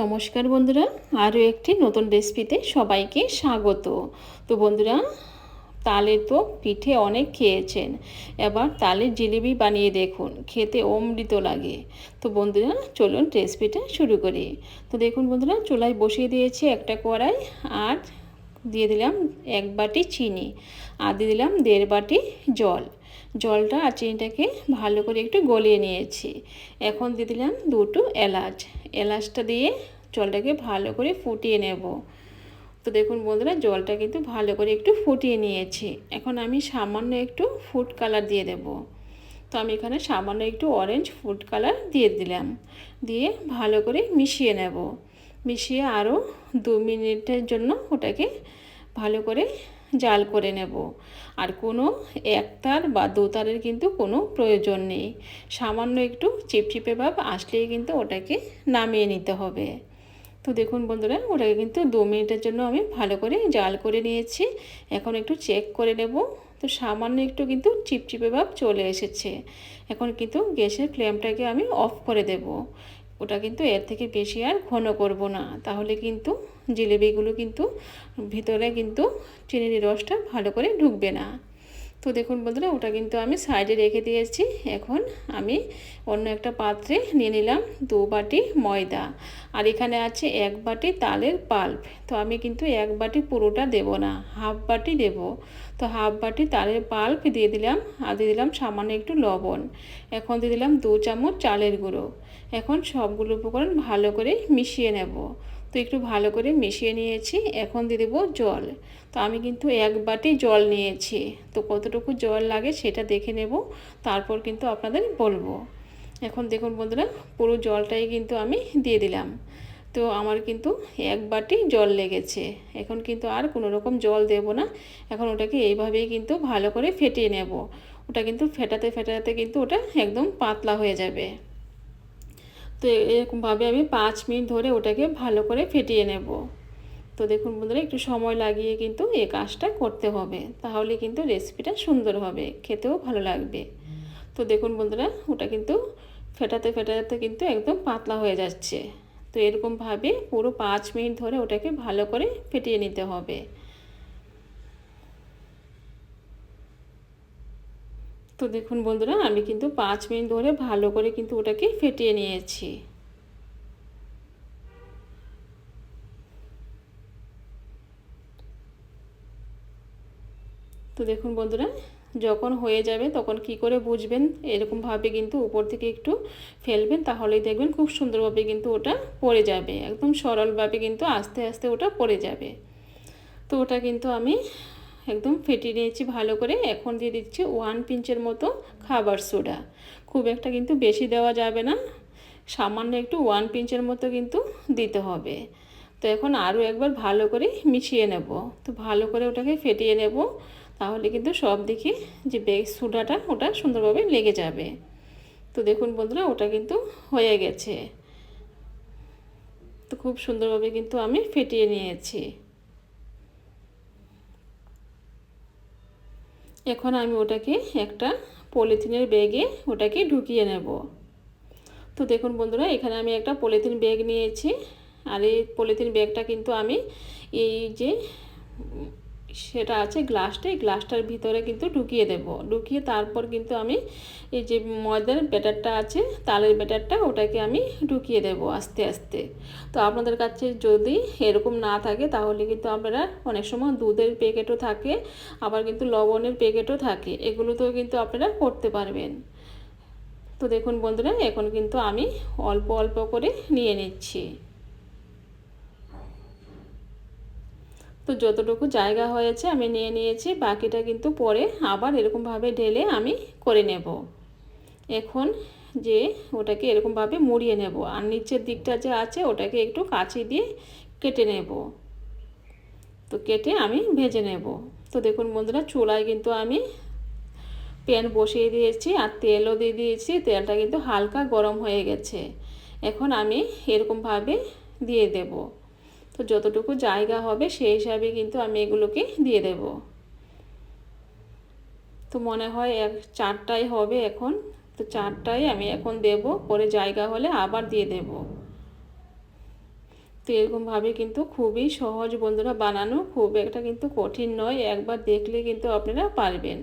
নমস্কার বন্ধুরা, আরও একটি নতুন রেসিপিতে সবাইকে স্বাগত। তো বন্ধুরা তালে তো পিঠে অনেক খেয়েছেন। এবার তালের জিলিপি বানিয়ে দেখুন, খেতে অমৃত লাগে। তো বন্ধুরা, চলুন রেসিপিটা শুরু করি। তো দেখুন বন্ধুরা, চুলায় বসিয়ে দিয়েছি একটা কড়াই আর দিয়ে দিলাম এক বাটি চিনি। আর দিয়ে দিলাম দেড় বাটি জল। জলটা আর চিনিটাকে ভালো করে একটু গলিয়ে নিয়েছি। এখন দিয়ে দিলাম দুটো এলাচ। এলাচটা দিয়ে জলটাকে ভালো করে ফুটিয়ে নেব। তো দেখুন বন্ধুরা, জলটা কিন্তু ভালো করে একটু ফুটিয়ে নিয়েছি। এখন আমি সামান্য একটু ফুড কালার দিয়ে দেব। তো আমি এখানে সামান্য একটু অরেঞ্জ ফুড কালার দিয়ে দিলাম। দিয়ে ভালো করে মিশিয়ে নেব। মিশিয়ে আরও দু মিনিটের জন্য ওটাকে ভালো করে জাল করে নেব। আর কোনো একতার বা দুতারের কিন্তু কোনো প্রয়োজন নেই। সামান্য একটু চিপচিপে ভাব আসলেই কিন্তু ওটাকে নামিয়ে নিতে হবে। তো দেখুন বন্ধুরা, ওটাকে কিন্তু দু মিনিটের জন্য আমি ভালো করে জাল করে নিয়েছি। এখন একটু চেক করে নেব। তো সামান্য একটু কিন্তু চিপচিপে ভাব চলে এসেছে। এখন কিন্তু গ্যাসের ফ্লেমটাকে আমি অফ করে দেব। ওটা কিন্তু এর থেকে বেশি আর ঘন করব না। তাহলে কিন্তু জিলেবিগুলো কিন্তু ভিতরে কিন্তু চিনির রসটা ভালো করে ঢুকবে না। তো দেখুন বন্ধুরা, ওটা কিন্তু আমি সাইডে রেখে দিয়েছি। এখন আমি অন্য একটা পাত্রে নিয়ে নিলাম দু বাটি ময়দা। আর এখানে আছে এক বাটি তালের পাল্প। তো আমি কিন্তু এক বাটি পুরোটা দেব না, হাফ বাটি দেব। তো হাফ বাটি তালের পাল্প দিয়ে দিলাম, আর দিয়ে দিলাম সামান্য একটু লবণ। এখন দিয়ে দিলাম দু চামচ চালের গুঁড়ো। এখন সবগুলো উপকরণ ভালো করে মিশিয়ে নেব। তো একটু ভালো করে মিশিয়ে নিয়েছি। এখন দিয়ে দেবো জল। তো আমি কিন্তু এক বাটি জল নিয়েছি। তো কতটুকু জল লাগে সেটা দেখে নেব। তারপর কিন্তু আপনাদের বলব। এখন দেখুন বন্ধুরা, পুরো জলটাই কিন্তু আমি দিয়ে দিলাম। তো আমার কিন্তু এক বাটি জল লেগেছে। এখন কিন্তু আর কোনো রকম জল দেব না। এখন ওটাকে এইভাবেই কিন্তু ভালো করে ফেটিয়ে নেব। ওটা কিন্তু ফেটাতে ফেটাতে কিন্তু ওটা একদম পাতলা হয়ে যাবে। তো এরকমভাবে আমি পাঁচ মিনিট ধরে ওটাকে ভালো করে ফেটিয়ে নেব। তো দেখুন বন্ধুরা, একটু সময় লাগিয়ে কিন্তু এই কাজটা করতে হবে। তাহলে কিন্তু রেসিপিটা সুন্দর হবে, খেতেও ভালো লাগবে। তো দেখুন বন্ধুরা, ওটা কিন্তু ফেটাতে ফেটাতে কিন্তু একদম পাতলা হয়ে যাচ্ছে। তো এরকমভাবে পুরো পাঁচ মিনিট ধরে ওটাকে ভালো করে ফেটিয়ে নিতে হবে। তো দেখুন বন্ধুরা, আমি কিন্তু পাঁচ মিনিট ধরে ভালো করে কিন্তু ওটাকে ফেটিয়ে নিয়েছি। তো দেখুন বন্ধুরা, যখন হয়ে যাবে তখন কি করে বুঝবেন? এরকমভাবে কিন্তু উপর থেকে একটু ফেলবেন, তাহলেই দেখবেন খুব সুন্দরভাবে কিন্তু ওটা পড়ে যাবে। একদম সরলভাবে কিন্তু আস্তে আস্তে ওটা পড়ে যাবে। তো ওটা কিন্তু আমি একদম ফেটিয়ে নিয়েছি ভালো করে। এখন দিয়ে দিচ্ছি ওয়ান পিঞ্চের মতো খাবার সোডা খুব একটা কিন্তু বেশি দেওয়া যাবে না। সামান্য একটু ওয়ান পিঞ্চের মতো কিন্তু দিতে হবে। তো এখন আরও একবার ভালো করে মিশিয়ে নেব। তো ভালো করে ওটাকে ফেটিয়ে নেব। তাহলে কিন্তু সব দিকে যে বেগ সোডাটা ওটা সুন্দরভাবে লেগে যাবে। তো দেখুন বন্ধুরা, ওটা কিন্তু হয়ে গেছে। তো খুব সুন্দরভাবে কিন্তু আমি ফেটিয়ে নিয়েছি। এখন আমি ওটাকে একটা পলিথিনের ব্যাগে ওটাকে ঢুকিয়ে নেব। তো দেখুন বন্ধুরা, এখানে আমি একটা পলিথিন ব্যাগ নিয়েছি। আর এই পলিথিন ব্যাগটা কিন্তু আমি এই যে সেটা আছে গ্লাসটা, এই গ্লাসটার ভিতরে কিন্তু ঢুকিয়ে দেব। ঢুকিয়ে তারপর কিন্তু আমি এই যে ময়দার ব্যাটারটা আছে, তালের ব্যাটারটা ওটাকে আমি ঢুকিয়ে দেব আস্তে আস্তে। তো আপনাদের কাছে যদি এরকম না থাকে, তাহলে কিন্তু আপনারা অনেক সময় দুধের প্যাকেটও থাকে, আবার কিন্তু লবণের প্যাকেটও থাকে। এগুলোতেও কিন্তু আপনারা করতে পারবেন। তো দেখুন বন্ধুরা, এখন কিন্তু আমি অল্প অল্প করে নিয়ে নিচ্ছি। তো যতটুকু জায়গা হয়েছে আমি নিয়ে নিয়েছি, বাকিটা কিন্তু পরে আবার এরকমভাবে ঢেলে আমি করে নেব। এখন যে ওটাকে এরকমভাবে মুড়িয়ে নেব আর নিচের দিকটা যে আছে ওটাকে একটু কাঁচি দিয়ে কেটে নেব। তো কেটে আমি ভেজে নেব। তো দেখুন বন্ধুরা চুলায় কিন্তু আমি প্যান বসিয়ে দিয়েছি আর তেলও দিয়ে দিয়েছি, তেলটা কিন্তু হালকা গরম হয়ে গেছে। এখন আমি এরকমভাবে দিয়ে দেবো। যতটুকু জায়গা হবে সেই হিসাবে কিন্তু আমি এগুলোকে দিয়ে দেব। তো মনে হয় এক চারটাই হবে এখন। তো চারটাই আমি এখন দেব, পরে জায়গা হলে আবার দিয়ে দেব। তো এরকমভাবে কিন্তু খুবই সহজ বন্ধুরা বানানো, খুব একটা কিন্তু কঠিন নয়। একবার দেখলে কিন্তু আপনারা পারবেন।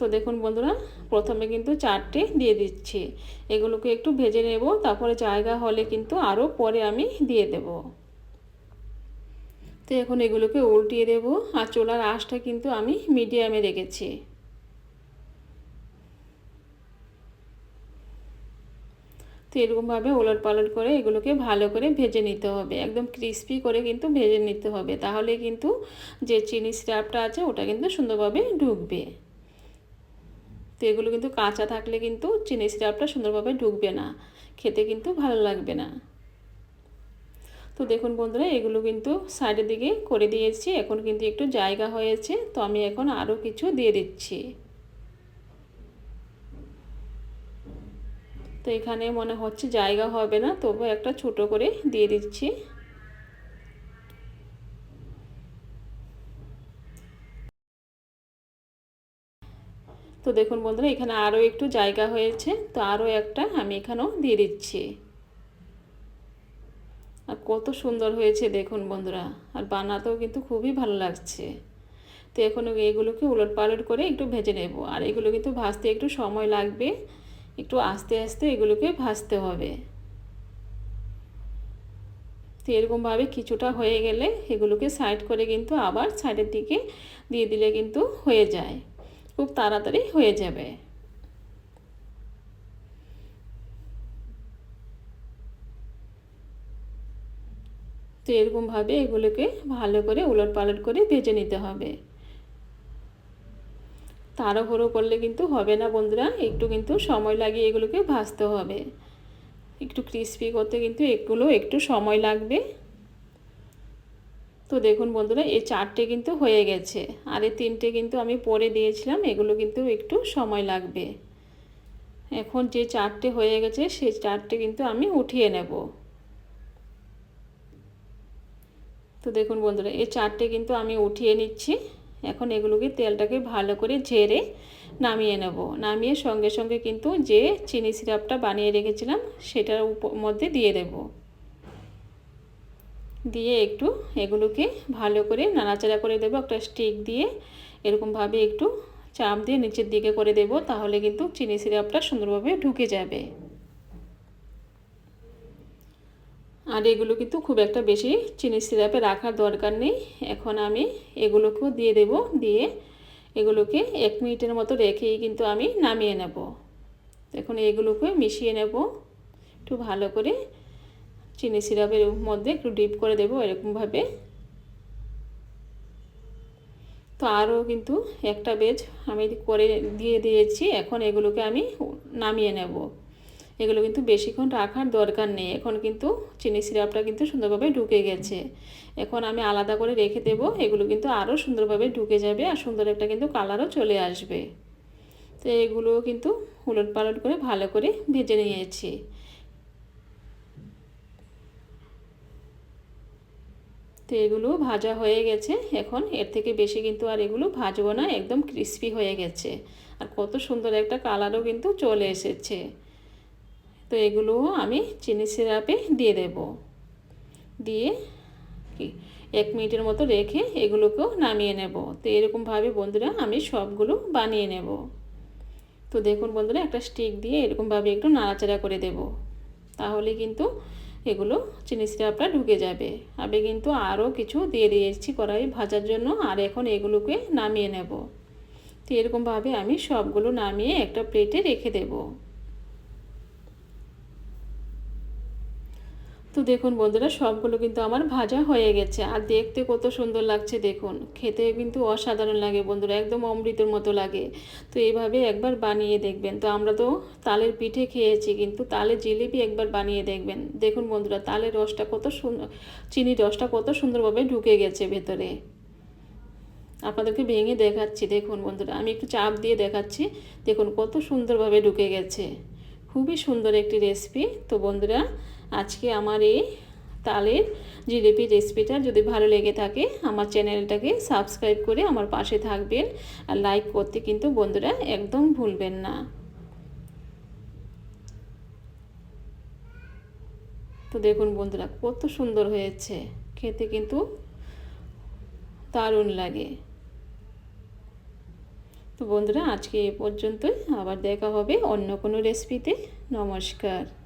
তো দেখুন বন্ধুরা, প্রথমে কিন্তু চারটে দিয়ে দিচ্ছি। এগুলোকে একটু ভেজে নেব, তারপরে জায়গা হলে কিন্তু আরও পরে আমি দিয়ে দেব। তো এখন এগুলোকে উল্টিয়ে দেব, আর চোলার আঁশটা কিন্তু আমি মিডিয়ামে রেখেছি। তো এরকমভাবে ওলট পালট করে এগুলোকে ভালো করে ভেজে নিতে হবে। একদম ক্রিস্পি করে কিন্তু ভেজে নিতে হবে, তাহলে কিন্তু যে চিনি স্ট্যাপটা আছে, ওটা কিন্তু সুন্দরভাবে ঢুকবে। তো এগুলো কিন্তু কাঁচা থাকলে কিন্তু চিনি সিরাপটা সুন্দরভাবে ঢুকবে না। খেতে কিন্তু ভালো লাগবে না। তো দেখুন বন্ধুরা, এগুলো কিন্তু সাইডের দিকে করে দিয়েছি। এখন কিন্তু একটু জায়গা হয়েছে, তো আমি এখন আরও কিছু দিয়ে দিচ্ছি। তো এখানে মনে হচ্ছে জায়গা হবে না, তবু একটা ছোট করে দিয়ে দিচ্ছি। তো দেখুন বন্ধুরা, এখানে আরও একটু জায়গা হয়েছে, তো আরও একটা আমি এখানেও দিয়ে দিচ্ছি। আর কত সুন্দর হয়েছে দেখুন বন্ধুরা, আর বানাতেও কিন্তু খুবই ভালো লাগছে। তো এখন এগুলোকে উলট পালট করে একটু ভেজে নেব, আর এগুলো কিন্তু ভাজতে একটু সময় লাগবে, একটু আস্তে আস্তে এগুলোকে ভাজতে হবে। তো এরকমভাবে কিছুটা হয়ে গেলে এগুলোকে সাইড করে কিন্তু আবার সাইডের দিকে দিয়ে দিলে কিন্তু হয়ে যায়। খুব তাড়াতাড়ি হয়ে যাবে। তো এরকমভাবে এগুলোকে ভালো করে উলট পালট করে ভেজে নিতে হবে। তাড়াহুড়ো করলে কিন্তু হবে না বন্ধুরা, একটু কিন্তু সময় লাগিয়ে এগুলোকে ভাজতে হবে। একটু ক্রিস্পি করতে কিন্তু এগুলো একটু সময় লাগবে। তো দেখুন বন্ধুরা, এই চারটে কিন্তু হয়ে গেছে। আর এই তিনটে কিন্তু আমি পরে দিয়েছিলাম, এগুলো কিন্তু একটু সময় লাগবে। এখন যে চারটে হয়ে গেছে, সেই চারটে কিন্তু আমি উঠিয়ে নেব। তো দেখুন বন্ধুরা, এই চারটে কিন্তু আমি উঠিয়ে নিচ্ছি। এখন এগুলোকে তেলটাকে ভালো করে ঝেড়ে নামিয়ে নেব। নামিয়ে সঙ্গে সঙ্গে কিন্তু যে চিনি সিরাপটা বানিয়ে রেখেছিলাম, সেটার মধ্যে দিয়ে দেব। দিয়ে একটু এগুলোকে ভালো করে নাড়াচাড়া করে দেবো। একটা স্টিক দিয়ে এরকমভাবে একটু চাপ দিয়ে নিচের দিকে করে দেব, তাহলে কিন্তু চিনি সিরাপটা সুন্দরভাবে ঢুকে যাবে। আর এগুলো কিন্তু খুব একটা বেশি চিনি সিরাপে রাখার দরকার নেই। এখন আমি এগুলোকেও দিয়ে দেব, দিয়ে এগুলোকে এক মিনিটের মতো রেখেই কিন্তু আমি নামিয়ে নেব। এখন এগুলোকে মিশিয়ে নেব, একটু ভালো করে চিনি সিরাপের মধ্যে একটু ডিপ করে দেবো এরকমভাবে। তো আরও কিন্তু একটা বেজ আমি করে দিয়ে দিয়েছি, এখন এগুলোকে আমি নামিয়ে নেব। এগুলো কিন্তু বেশিক্ষণ রাখার দরকার নেই, এখন কিন্তু চিনি সিরাপটা কিন্তু সুন্দরভাবে ঢুকে গেছে। এখন আমি আলাদা করে রেখে দেব, এগুলো কিন্তু আরও সুন্দরভাবে ঢুকে যাবে আর সুন্দর একটা কিন্তু কালারও চলে আসবে। তো এগুলো কিন্তু উলট পালট করে ভালো করে ভেজে নিয়েছি। তো এগুলো ভাজা হয়ে গেছে। এখন এর থেকে বেশি কিন্তু আর এগুলো ভাজবো না, একদম ক্রিস্পি হয়ে গেছে। আর কত সুন্দর একটা কালারও কিন্তু চলে এসেছে। তো এগুলো আমি চিনি সিরাপে দিয়ে দেব। দিয়ে কি, এক মিনিটের মতো রেখে এগুলোকেও নামিয়ে নেব। তো এরকমভাবে বন্ধুরা আমি সবগুলো বানিয়ে নেব। তো দেখুন বন্ধুরা, একটা স্টিক দিয়ে এরকমভাবে একটু নাড়াচাড়া করে দেব। তাহলে কিন্তু এগুলো চিনি সিরাপটা ঢুকে যাবে। আমি কিন্তু আরও কিছু দিয়ে দিয়েছি কড়াই ভাজার জন্য, আর এখন এগুলোকে নামিয়ে নেব। তো এরকমভাবে আমি সবগুলো নামিয়ে একটা প্লেটে রেখে দেবো। তো দেখুন বন্ধুরা, সবগুলো কিন্তু আমার ভাজা হয়ে গেছে। আর দেখতে কত সুন্দর লাগছে দেখুন। খেতে কিন্তু অসাধারণ লাগে বন্ধুরা, একদম অমৃতের মতো লাগে। তো এইভাবে একবার বানিয়ে দেখবেন। তো আমরা তো তালের পিঠে খেয়েছি, কিন্তু তালের জিলিপি একবার বানিয়ে দেখবেন। দেখুন বন্ধুরা, তালের রসটা কত সুন্দর চিনির রসটা কত সুন্দরভাবে ঢুকে গেছে ভেতরে। আপনাদেরকে ভেঙে দেখাচ্ছি, দেখুন বন্ধুরা। আমি একটু চাপ দিয়ে দেখাচ্ছি। দেখুন কত সুন্দরভাবে ঢুকে গেছে। খুবই সুন্দর একটি রেসিপি তো বন্ধুরা আজকে আমার এই তালের জিলিপি রেসিপিটা যদি ভালো লেগে থাকে, আমার চ্যানেলটাকে সাবস্ক্রাইব করে আমার পাশে থাকবেন আর লাইক করতে কিন্তু বন্ধুরা একদম ভুলবেন না। তো দেখুন বন্ধুরা, কত সুন্দর হয়েছে, খেতে কিন্তু দারুণ লাগে। তো বন্ধুরা, আজকে এ পর্যন্তই, আবার দেখা হবে অন্য কোনো রেসিপিতে। নমস্কার।